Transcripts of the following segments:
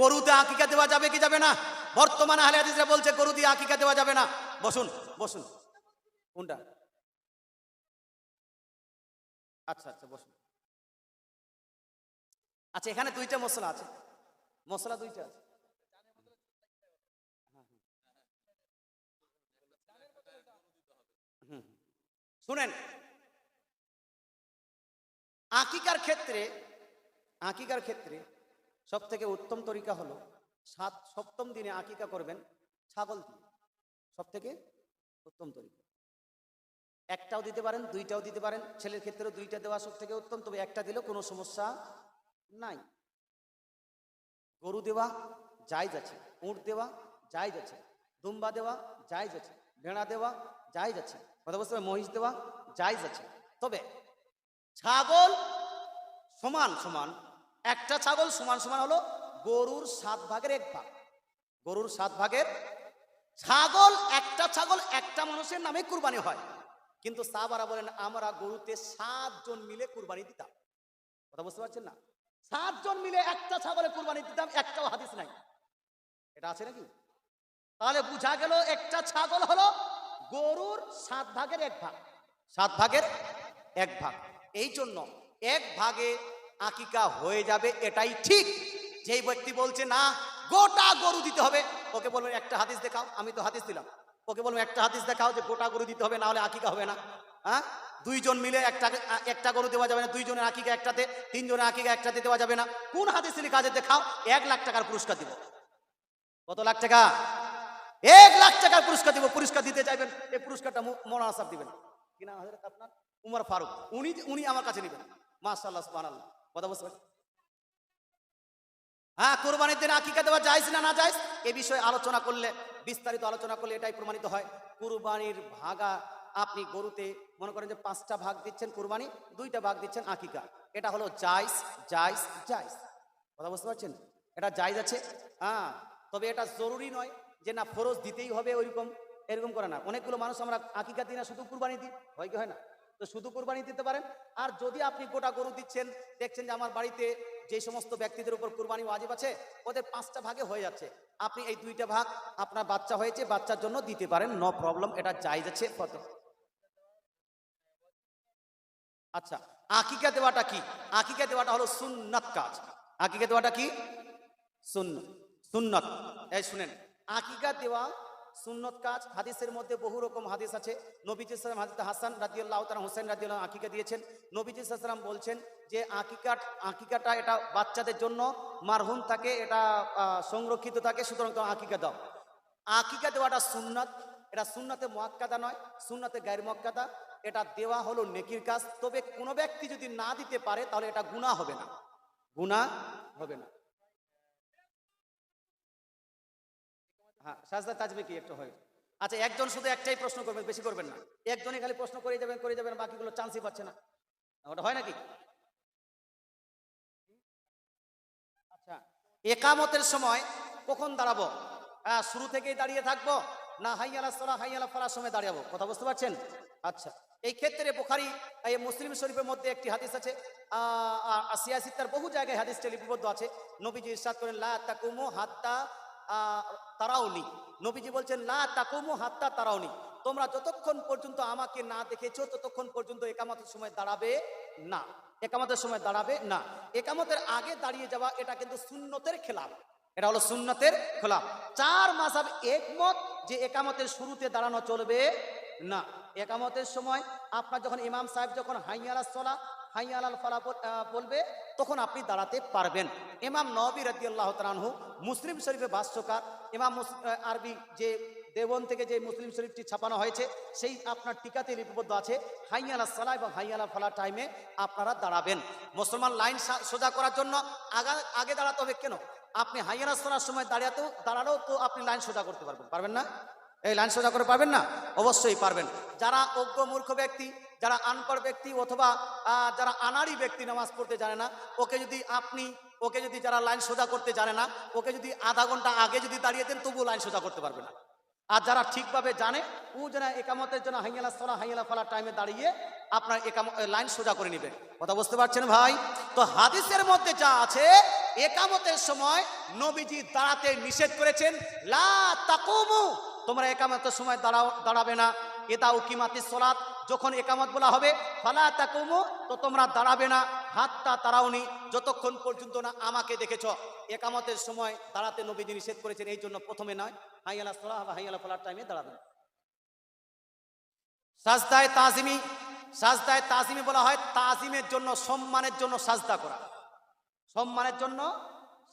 গরুতে আকিকা দেওয়া যাবে কি যাবে না? বর্তমানে আহলে হাদিসরা বলছে গরু দিয়ে আকিকা দেওয়া যাবে না। বসুন বসুন। কোনটা? আচ্ছা আচ্ছা বসুন। আচ্ছা এখানে দুইটা মশলা আছে। মশলা দুইটা আছে। হুম, হুম। শুনেন। আকিকার ক্ষেত্রে আকিকার ক্ষেত্রে সব থেকে উত্তম তরিকা হলো সাত, সপ্তম দিনে আকিকা করবেন ছাগল দিয়ে। সব থেকে উত্তম তরিকা। একটাও দিতে পারেন, দুইটাও দিতে পারেন, ছেলের ক্ষেত্রেও দুইটা দেওয়া সব থেকে উত্তম, তবে একটা দিলেও কোনো সমস্যা নাই। গরু দেওয়া জায়জ আছে উঁট দেওয়া জায়জ আছে দুম্বা দেওয়া জায়জ আছে ভেড়া দেওয়া জায়জ আছে কথা পারবেন? মহিষ দেওয়া জায়জ আছে তবে ছাগল সমান সমান একটা ছাগল সমান সমান হলো গরুর সাত ভাগের এক ভাগ। গরুর সাত ভাগের ছাগল, একটা ছাগল একটা মানুষের নামে কুরবানি হয়। কিন্তু সাহাবারা বলেন, আমরা গরুতে সাতজন মিলে কুরবানি দিতাম। কথা বুঝতে পারছেন না? সাতজন মিলে একটা ছাগলে কুরবানি দিতাম, একটাও হাদিস নাই। এটা আছে নাকি? তাহলে বুঝা গেল একটা ছাগল হলো গরুর সাত ভাগের এক ভাগ। সাত ভাগের এক ভাগ। এই জন্য এক ভাগে আকিকা হয়ে যাবে, এটাই ঠিক। যেই ব্যক্তি বলছে, না, গোটা গরু দিতে হবে। ওকে বলবেন একটা হাদিস দেখাও, আমি তো হাদিস দিলাম। ওকে বলবেন একটা হাদিস দেখাও যে গোটা গরু দিতে হবে, না হলে আকিকা হবে না। হ্যাঁ? দুইজন মিলে একটা একটা গরু দেওয়া যাবে না, দুইজনের আকিকা একটাতে, তিনজনের আকিকা একটাতে দেওয়া যাবে না। কোন হাদিসের কাজে দেখাও, এক লাখ টাকার পুরস্কার দিব। কত লাখ টাকা? এক লাখ টাকার পুরস্কার দিব, পুরস্কার দিতে চাইবেন এই পুরস্কারটা মৌলানা সাহেব দিবেন। কি নাম আপনার? উমর ফারুক। উনি উনি আমার কাছে নেবেন। সুবহানাল্লাহ। কথা পারছেন? হ্যাঁ কোরবানির দিন আকিকা দেওয়া যায় না না যায় এ বিষয়ে আলোচনা করলে, বিস্তারিত আলোচনা করলে এটাই প্রমাণিত হয়। কুরবানির ভাগা, আপনি গরুতে মনে করেন যে পাঁচটা ভাগ দিচ্ছেন কুরবানি, দুইটা ভাগ দিচ্ছেন আকিকা। এটা হলো জাইস জাইস জাইস কথা বুঝতে পারছেন? এটা জায়জ আছে? হ্যাঁ তবে এটা জরুরি নয় যে না ফরজ দিতেই হবে ওইরকম, এরকম করে না। অনেকগুলো মানুষ আমরা আকিকা দিই না, শুধু কুরবানি দিই। হয় কি হয় না? তো শুধু কুরবানি দিতে পারেন। আর যদি আপনি গোটা গরু দিচ্ছেন, দেখছেন যে আমার বাড়িতে যে সমস্ত ব্যক্তিদের উপর কোরবানি ওয়াজিব আছে, ওদের পাঁচটা ভাগে হয়ে যাচ্ছে। আপনি এই দুইটা ভাগ আপনার বাচ্চা হয়েছে, বাচ্চার জন্য দিতে পারেন নো প্রবলেম এটা জায়জ যাচ্ছে কত আচ্ছা আকিকা দেওয়াটা কি? আকিকা দেওয়াটা হলো সুন্নাত কাজ। আকিকা দেওয়াটা কি? সুন্নত। সুন্নত। এই শুনেন, আকিকা দেওয়া সুন্নত কাজ, হাদিসের মধ্যে বহু রকম হাদিস আছে। নবীজি হাদিস হাসান রাদিয়াল্লাহু তাআলা হোসেন রাদিয়াল্লাহু আকিকা দিয়েছেন। নবীজি সাল্লাম বলছেন যে আকিকা, আকিকাটা এটা বাচ্চাদের জন্য মারহুম থাকে, এটা সংরক্ষিত থাকে, সুতরাং তো আকিকা দাও। আকিকা দেওয়াটা সুন্নাত, এটা সুন্নাতে মোয়াক্কাদা নয়, সুন্নাতে গায়ের মোয়াক্কাদা। এটা দেওয়া হলো নেকির কাজ। তবে কোনো ব্যক্তি যদি না দিতে পারে, তাহলে এটা গুনাহ হবে না। গুনাহ হবে না। হ্যাঁ তাজবে কি একটা হয়? আচ্ছা একজন শুধু একটাই প্রশ্ন করবেন, বেশি করবেন না। একজনই খালি প্রশ্ন করে যাবেন করে যাবেন বাকিগুলো চান্সই পাচ্ছে না। ওটা হয় নাকি? আচ্ছা একামতের সময় কখন দাঁড়াবো? হ্যাঁ শুরু থেকেই দাঁড়িয়ে থাকব, না হাইয়ালা সলা হাইয়ালা ফলার সময় দাঁড়াবো কথা বুঝতে পারছেন? আচ্ছা এই ক্ষেত্রে বোখারি, এই মুসলিম শরীফের মধ্যে একটি হাদিস আছে আসিয়া সিত্তার বহু জায়গায় হাদিসটা লিপিবদ্ধ আছে। নবীজি ইরশাদ করেন, লা তাকুমু হাত্তা আহ, তারাউনি নবীজি বলছেন লা তাকুমু হাত্তা তারাউনি তোমরা যতক্ষণ পর্যন্ত আমাকে না দেখেছ ততক্ষণ পর্যন্ত একামতের সময় দাঁড়াবে না। একামতের সময় দাঁড়াবে না। একামতের আগে দাঁড়িয়ে যাওয়া এটা কিন্তু সুন্নতের খেলাফ এটা হলো সুন্নতের খেলাফ চার মাস মাসাব একমত যে একামতের শুরুতে দাঁড়ানো চলবে না। একামতের সময় আপনার যখন ইমাম সাহেব যখন হাইয়ালা হাইয়ালাল ফালা বলবে, তখন আপনি দাঁড়াতে পারবেন। ইমাম নবী রাদি আল্লাহ তালানহু মুসলিম শরীফে ভাষ্যকার ইমাম আরবি যে দেবন থেকে যে মুসলিম শরীফটি ছাপানো হয়েছে, সেই আপনার টিকাতে লিপিবদ্ধ আছে হাইয়ালা সালা এবং হাইয়ালা ফালা টাইমে আপনারা দাঁড়াবেন। মুসলমান লাইন সোজা করার জন্য আগা, আগে দাঁড়াতে হবে কেন? আপনি হাইয়ালা সালার সময় দাঁড়াতেও, দাঁড়ালেও তো আপনি লাইন সোজা করতে পারবেন পারবেন না? এই লাইন সোজা করে পারবেন না? অবশ্যই পারবেন। যারা অজ্ঞ মূর্খ ব্যক্তি, যারা আনপড় ব্যক্তি অথবা যারা আনাড়ি ব্যক্তি নামাজ পড়তে জানে না, ওকে যদি আপনি, ওকে যদি যারা লাইন সোজা করতে জানে না, ওকে যদি আধা ঘণ্টা আগে যদি দাঁড়িয়ে দেন, তবুও লাইন সোজা করতে পারবে না। আর যারা ঠিকভাবে জানে, ও যেন একামতের জন্য হাইয়ালা সলা, হাইয়ালা ফলা টাইমে দাঁড়িয়ে আপনার একাম লাইন সোজা করে নেবে। কথা বুঝতে পারছেন ভাই? তো হাদিসের মধ্যে যা আছে, একামতের সময় নবীজি দাঁড়াতে নিষেধ করেছেন, লা তাকুমু তোমরা একামতের সময় দাঁড়াও, দাঁড়াবে না। এটা উকিমাতি সলাত, যখন একামত বলা হবে, ফালা তাকুমু, তো তোমরা দাঁড়াবে না হাতটা তারাওনি যতক্ষণ পর্যন্ত না আমাকে দেখেছ। একামতের সময় দাঁড়াতে নবীজি নিষেধ করেছেন, এই জন্য প্রথমে নয় হাই হাইয়ালা সলাহ বা হাইয়ালা ফলার টাইমে দাঁড়াবেন। সাজদায় তাজিমি সাজদায় তাজিমি বলা হয়, তাজিমের জন্য, সম্মানের জন্য সাজদা করা। সম্মানের জন্য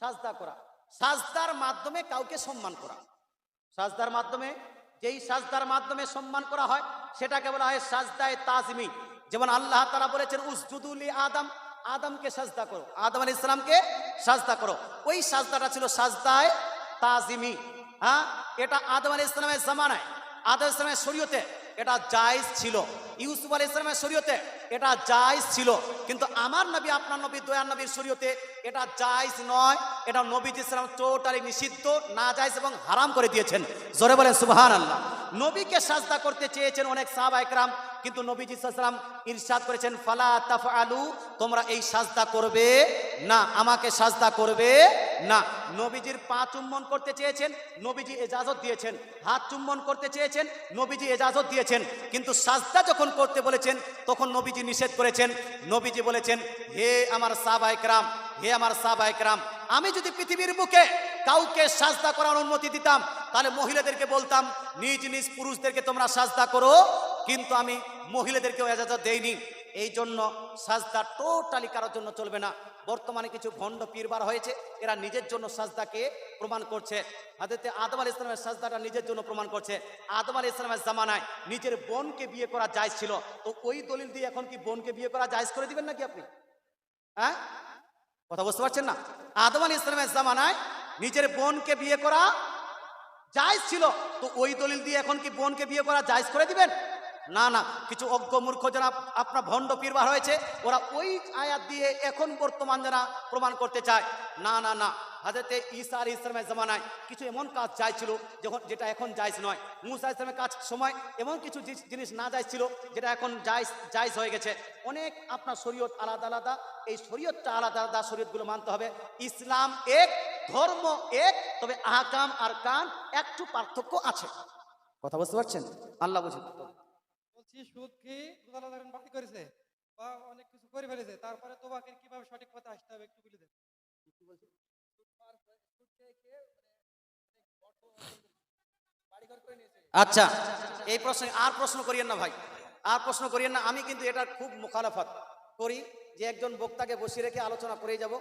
সাজদা করা। সাজদার মাধ্যমে কাউকে সম্মান করা। সাজদার মাধ্যমে, যেই সাজদার মাধ্যমে সম্মান করা হয়, সেটাকে বলা হয় সাজদায় তাজমি। যেমন আল্লাহ তারা বলেছেন উসজুদুলি আদম। আদমকে সাজদা করো। আদম আল ইসলামকে সাজদা করো। ওই সাজদাটা ছিল সাজদায় তাজিমি। হ্যাঁ? এটা আদম আলী ইসলামের জামানায়, আদম ইসলামের শরীয়তে এটা জায়জ ছিল। ইউসুফ আলী ইসলামের শরীয়তে এটা জায়জ ছিল। কিন্তু আমার নবী, আপনার নবী, দয়ার নবীর শরীয়তে এটা জায়জ নয়। এটা নবী ইসলাম টোটালি নিষিদ্ধ, না জায়জ এবং হারাম করে দিয়েছেন। জোরে বলেন সুবাহান আল্লাহ নবীকে সাজদা করতে চেয়েছেন অনেক সাহাবা একরাম, কিন্তু নবীজি সাল্লাম ইরশাদ করেছেন, ফালা তাফ আলু তোমরা এই সাজদা করবে না, আমাকে সাজদা করবে না। নবীজির পা চুম্বন করতে চেয়েছেন, নবীজি এজাজত দিয়েছেন, হাত চুম্বন করতে চেয়েছেন, নবীজি এজাজত দিয়েছেন, কিন্তু সাজদা যখন করতে বলেছেন, তখন নবীজি নিষেধ করেছেন। নবীজি বলেছেন, হে আমার সাহাবা একরাম, হে আমার সাহাবা একরাম, আমি যদি পৃথিবীর বুকে কাউকে সাজদা করার অনুমতি দিতাম তাহলে মহিলাদেরকে বলতাম, নিজ নিজ পুরুষদেরকে তোমরা সাজদা করো, কিন্তু আমি মহিলাদেরকেও এজাজত দেইনি। এই জন্য সাজদা টোটালি কারোর জন্য চলবে না। বর্তমানে কিছু ভণ্ড পীরবার হয়েছে, এরা নিজের জন্য সাজদাকে প্রমাণ করছে। হাজরতে আদম ইসলামের সাজদাটা নিজের জন্য প্রমাণ করছে। আদম আল ইসলামের জামানায় নিজের বোনকে বিয়ে করা জায়জ ছিল। তো ওই দলিল দিয়ে এখন কি বোনকে বিয়ে করা জায়জ করে দিবেন নাকি আপনি? হ্যাঁ? কথা বুঝতে পারছেন না? আদম আলী ইসলামের জামানায় নিজের বোনকে বিয়ে করা জায়জ ছিল। তো ওই দলিল দিয়ে এখন কি বোনকে বিয়ে করা জায়জ করে দিবেন? না না, কিছু অজ্ঞ মূর্খ যারা আপনার ভণ্ড পীরবার হয়েছে, ওরা ওই আয়াত দিয়ে এখন বর্তমান যারা প্রমাণ করতে চায়। না না না, হাজরতে ঈসা আলী ইসলামের জামানায় কিছু এমন কাজ চাইছিল যখন যেটা এখন জায়জ নয়। মুসা ইসলামের কাজ সময় এমন কিছু জিনিস না ছিল যেটা এখন জায়জ জায়জ হয়ে গেছে। অনেক আপনার শরীয়ত আলাদা আলাদা, এই শরীয়তটা আলাদা আলাদা শরীয়তগুলো মানতে হবে। ইসলাম এক ধর্ম এক তবে আহকাম আর কান একটু পার্থক্য আছে। কথা বুঝতে পারছেন? আল্লাহ বুঝে বলছি সুদ কি বাকি করেছে? বা অনেক কিছু করে ফেলেছে? তারপরে তোমাকে কীভাবে সঠিক পথে আসতে হবে একটু বলে দেন। আচ্ছা এই প্রশ্নে আর প্রশ্ন করিয়েন না ভাই। আর প্রশ্ন করিয়েন না আমি কিন্তু এটা খুব মুখালাফাত করি যে একজন বক্তাকে বসিয়ে রেখে আলোচনা করেই যাব।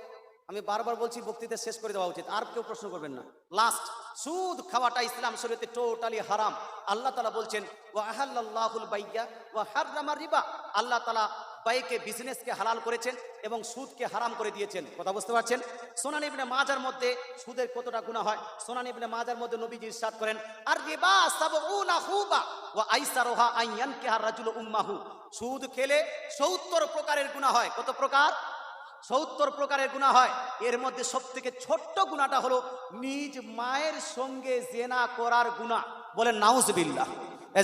আমি বারবার বলছি, বক্তৃতা শেষ করে দেওয়া উচিত। আর কেউ প্রশ্ন করবেন না। লাস্ট সুদ খাওয়াটা ইসলাম শরীয়তে টোটালি হারাম। আল্লাহ তালা বলছেন ও আহাল্লাহুল বাইয়া ও হারামার রিবা। আল্লাহ তালা বাইকে বিজনেসকে হালাল করেছেন এবং সুদকে হারাম করে দিয়েছেন। কথা বুঝতে পারছেন? সোনান ইবনে মাজার মধ্যে সুদের কতটা গুণা হয়? সোনান ইবনে মাজার মধ্যে নবীজি ইরশাদ করেন আর রিবা সাবউনা হুবা ওয়া আইসারুহা আন ইয়ানকিহা রাজুলু উম্মাহু। সুদ খেলে 70 প্রকারের গুনাহ হয়। কত প্রকার? সত্তর প্রকারের গুণা হয়। এর মধ্যে সব থেকে ছোট্ট গুণাটা হলো নিজ মায়ের সঙ্গে জেনা করার গুণা বলেন, নাউজবিল্লাহ।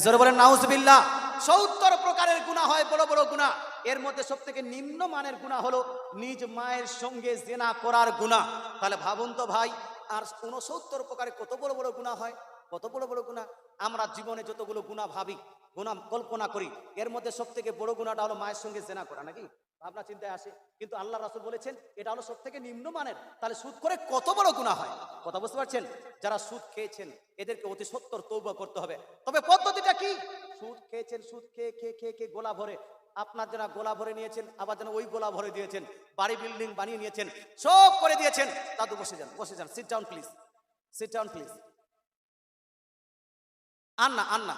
জোরে বলেন, নাউজবিল্লাহ। সত্তর প্রকারের গুণা হয়, বড় বড় গুণা এর মধ্যে সব থেকে নিম্ন মানের গুণা হলো নিজ মায়ের সঙ্গে জেনা করার গুণা তাহলে ভাবুন তো ভাই, আর উনসত্তর প্রকারের কত বড় বড় গুণা হয়? কত বড় বড় গুণা আমরা জীবনে যতগুলো গুণা ভাবি গুণা কল্পনা করি, এর মধ্যে সব থেকে বড় গুণাটা হলো মায়ের সঙ্গে জেনা করা, নাকি? ভাবনা চিন্তায় আসে। কিন্তু আল্লাহ রাসুল বলেছেন, এটা হলো সব থেকে নিম্নমানের। তাহলে সুদ করে কত বড় গুণা হয়? কথা বুঝতে পারছেন? যারা সুদ খেয়েছেন, এদেরকে অতি সত্তর তৌবা করতে হবে। তবে পদ্ধতিটা কি? সুদ খেয়েছেন, সুদ খেয়ে খেয়ে খেয়ে খেয়ে গোলা ভরে। আপনার যারা গোলা ভরে নিয়েছেন, আবার যেন ওই গোলা ভরে দিয়েছেন, বাড়ি বিল্ডিং বানিয়ে নিয়েছেন, সব করে দিয়েছেন দাদু বসে যান বসে যান। Sit down please sit down please আন্না আন্না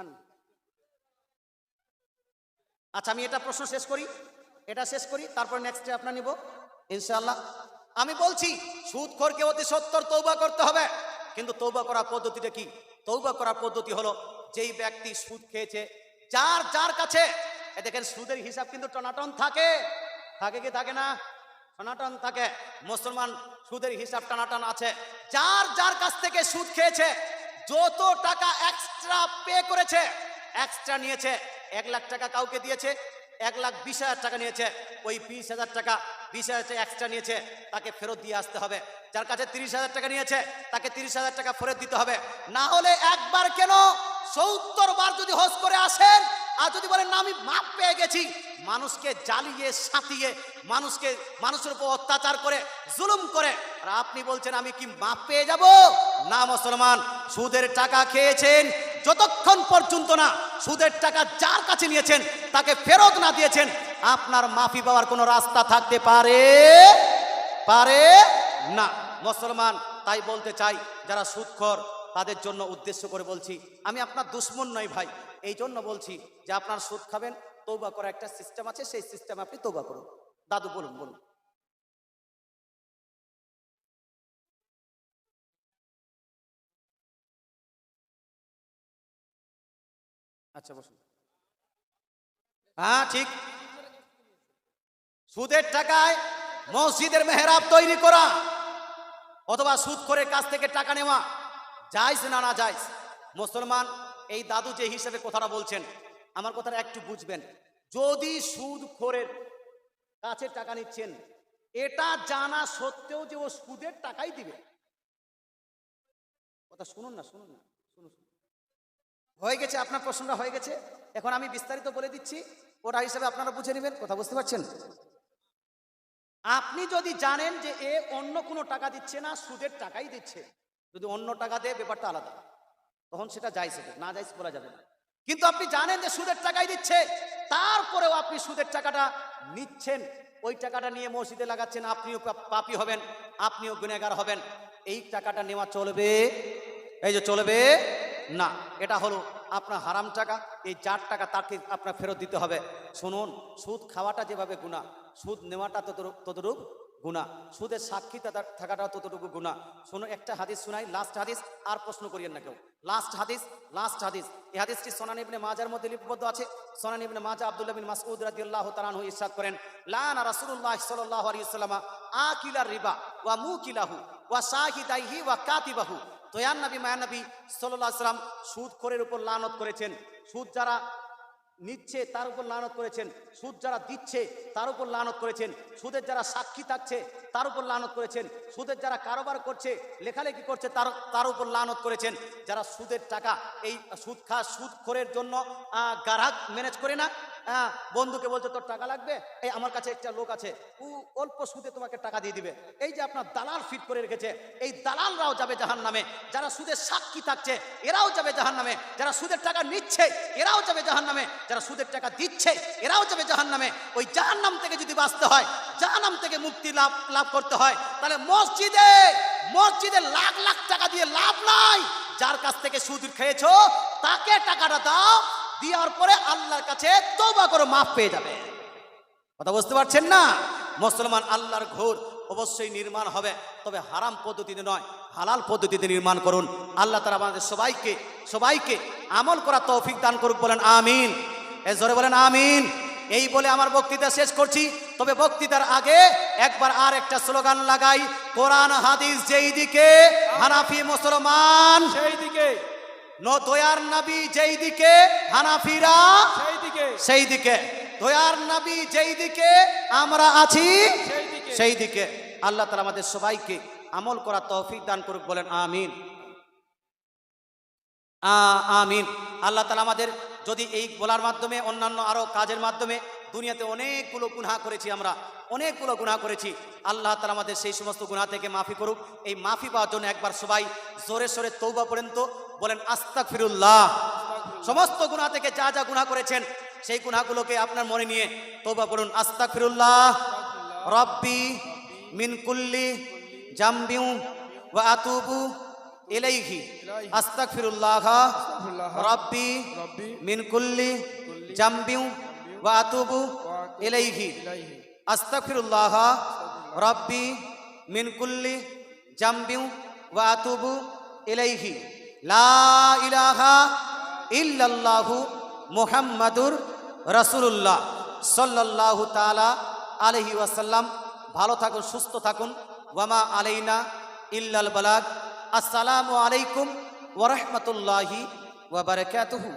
আন আচ্ছা আমি এটা প্রশ্ন শেষ করি। এটা শেষ করি, তারপর নেক্সটে আপনার নিব। ইনশাল্লাহ আমি বলছি সুদখোরকে অতি সত্তর তৌবা করতে হবে। কিন্তু তৌবা করার পদ্ধতিটা কি? তৌবা করার পদ্ধতি হলো, যেই ব্যক্তি সুদ খেয়েছে, যার যার কাছে দেখেন সুদের হিসাব কিন্তু টনাটন থাকে। থাকে কি, থাকে না? টনাটন থাকে। মুসলমান সুদের হিসাব টানাটন আছে। যার যার কাছ থেকে সুদ খেয়েছে, যত টাকা এক্সট্রা পে করেছে এক্সট্রা নিয়েছে, এক লাখ টাকা কাউকে দিয়েছে, এক লাখ বিশ হাজার টাকা নিয়েছে, ওই বিশ হাজার টাকা বিশ হাজার এক্সট্রা নিয়েছে, তাকে ফেরত দিয়ে আসতে হবে। যার কাছে তিরিশ হাজার টাকা নিয়েছে, তাকে তিরিশ হাজার টাকা ফেরত দিতে হবে। না হলে একবার কেন সত্তর বার যদি হোস করে আসেন আর যদি বলেন, না, আমি মাপ পেয়ে গেছি। মানুষকে জ্বালিয়ে, সাঁতিয়ে, মানুষকে, মানুষের উপর অত্যাচার করে, জুলুম করে। আর আপনি বলছেন, আমি কি মাপ পেয়ে যাব? না, মুসলমান, সুদের টাকা খেয়েছেন যতক্ষণ পর্যন্ত না সুদের টাকা যার কাছে নিয়েছেন তাকে ফেরত না দিয়েছেন, আপনার মাফি পাওয়ার কোনো রাস্তা থাকতে পারে? পারে না। মুসলমান, তাই বলতে চাই, যারা সুদখোর, তাদের জন্য উদ্দেশ্য করে বলছি, আমি আপনার দুশ্মন নই ভাই। এই জন্য বলছি যে আপনার সুদ খাবেন তৌবা করার একটা সিস্টেম আছে, সেই সিস্টেম আপনি তৌবা করুন। দাদু, বলুন বলুন। আচ্ছা বসুন। হ্যাঁ ঠিক। সুদের টাকায় মসজিদের মেহরাব তৈরি করা, অথবা সুদ করে কাছ থেকে টাকা নেওয়া যাইস না না যাইস মুসলমান এই দাদু যে হিসেবে কথাটা বলছেন, আমার কথাটা একটু বুঝবেন। যদি সুদ খোরের কাছে টাকা নিচ্ছেন, এটা জানা সত্ত্বেও যে ও সুদের টাকাই দিবে। কথা শুনুন না শুনুন না শুনুন। হয়ে গেছে, আপনার প্রশ্নটা হয়ে গেছে। এখন আমি বিস্তারিত বলে দিচ্ছি, ওটা হিসেবে আপনারা বুঝে নেবেন, কথা বুঝতে পারছেন? আপনি যদি জানেন যে এ অন্য কোনো টাকা দিচ্ছে না, সুদের টাকাই দিচ্ছে। যদি অন্য টাকা দেয়, ব্যাপারটা আলাদা। তখন সেটা যাই সেটা, না যাইস বলা যাবে না। কিন্তু আপনি জানেন যে সুদের টাকাই দিচ্ছে, তারপরেও আপনি সুদের টাকাটা নিচ্ছেন। ওই টাকাটা নিয়ে মসজিদে লাগাচ্ছেন, আপনিও পাপি হবেন, আপনিও গুনেগার হবেন। এই টাকাটা নেওয়া চলবে, এই যে চলবে, না, এটা হলো আপনার হারাম টাকা, এই যার টাকা তাকে আপনার ফেরত দিতে হবে। শুনুন, সুদ খাওয়াটা যেভাবে গুণা সুদ নেওয়াটা ততরূপ ততরূপ গুণা সুদের সাক্ষী থাকাটা ততটুকু গুণা শুনুন একটা হাদিস শুনাই লাস্ট হাদিস, আর প্রশ্ন করিয়েন না কেউ। লাস্ট হাদিস লাস্ট হাদিস। এই হাদিসটি সোনান ইবনে মাজার মধ্যে লিপিবদ্ধ আছে। সোনান ইবনে মাজা আব্দুল্লাহ বিন মাসউদ রাদিয়াল্লাহু তাআলা ইরশাদ করেন, লানা রাসূলুল্লাহ সাল্লাল্লাহু আলাইহি ওয়াসাল্লাম আকিলার রিবা ওয়া মুকিলাহু ওয়া শাহিদাইহি ওয়া কাতিবাহু। দয়ান নবী মায়ান নবী সাল্লাল্লাহু আলাইহি সুদ খোরের উপর লানত করেছেন। সুদ যারা নিচ্ছে, তার উপর লানত করেছেন। সুদ যারা দিচ্ছে, তার উপর লানত করেছেন। সুদের যারা সাক্ষী থাকছে, তার উপর লানত করেছেন। সুদের যারা কারোবার করছে, লেখালেখি করছে, তার তার উপর লানত করেছেন। যারা সুদের টাকা, এই সুদ খা, সুদ খোরের জন্য গ্রাহক ম্যানেজ করে না হ্যাঁ বন্ধুকে বলছে, তোর টাকা লাগবে? এই, আমার কাছে একটা লোক আছে। ও অল্প সুদে তোমাকে টাকা দিয়ে দিবে। এই যে আপনার দালাল ফিট করে রেখেছে, এই দালালরাও যাবে জাহান নামে যারা সুদের সাক্ষী থাকছে, এরাও যাবে জাহান নামে যারা সুদের টাকা নিচ্ছে, এরাও যাবে জাহান নামে যারা সুদের টাকা দিচ্ছে, এরাও যাবে জাহান নামে ওই জাহান নাম থেকে যদি বাঁচতে হয়, জাহান্নাম থেকে মুক্তি লাভ লাভ করতে হয়, তাহলে মসজিদে মসজিদে লাখ লাখ টাকা দিয়ে লাভ নাই। যার কাছ থেকে সুদ খেয়েছো, তাকে টাকাটা দাও দেওয়ার পরে আল্লাহর কাছে তওবা করে মাফ পেয়ে যাবে। কথা বুঝতে পারছেন না? মুসলমান আল্লাহর ঘোর অবশ্যই নির্মাণ হবে, তবে হারাম পদ্ধতিতে নয়, হালাল পদ্ধতিতে নির্মাণ করুন। আল্লাহ তারা আমাদের সবাইকে সবাইকে আমল করা তৌফিক দান করুক বলেন, আমিন। এ জোরে বলেন, আমিন। এই বলে আমার বক্তৃতা শেষ করছি, তবে বক্তৃতার আগে একবার আর একটা স্লোগান লাগাই, কোরআন, হাদিস যেই দিকে হানাফি মুসলমান সেই দিকে দয়ার নবী যেই দিকে হানাফিরা সেই দিকে। সেই দিকে। দয়ার নবী যেই দিকে আমরা আছি সেই দিকে। আল্লাহ তালা আমাদের সবাইকে আমল করা তৌফিক দান করুক বলেন আমিন। আমিন। আল্লাহ তালা আমাদের যদি এই বলার মাধ্যমে অন্যান্য আরও কাজের মাধ্যমে দুনিয়াতে অনেকগুলো গুনাহ করেছি আমরা অনেকগুলো গুনাহ করেছি আল্লাহ তালা আমাদের সেই সমস্ত গুনাহ থেকে মাফি করুক। এই মাফি পাওয়ার জন্য একবার সবাই জোরে সোরে তৌবা পড়েন তো বলেন আস্তাক ফিরুল্লাহ সমস্ত গুনাহ থেকে যা যা গুনাহ করেছেন, সেই গুনাহগুলোকে আপনার মনে নিয়ে তৌবা পড়ুন আস্তাক ফিরুল্লাহ রব্বি মিন কুল্লি জাম্বিউ ওয়া আতুবু ইলাইহি। আস্তাগফিরুল্লাহ, রব্বি রব্বি মিন কুল্লি জাম্বিউ ওয়া আতুবু ইলাইহি। আস্তাগফিরুল্লাহ, রব্বি মিন কুল্লি জাম্বিউ ওয়া আতুবু ইলাইহি। লা ইলাহা ইল্লাল্লাহু মুহাম্মাদুর রসুল্লাহ সল্লাল্লাহু তালা আলাইহি ওয়াসাল্লাম। ভালো থাকুন, সুস্থ থাকুন। ওয়ামা আলাইনা ইল্লাল বালাক আসসালামু আলাইকুম ওরহমতুল্লাহি রাহমাতুল্লাহি ওয়া বারাকাতুহু।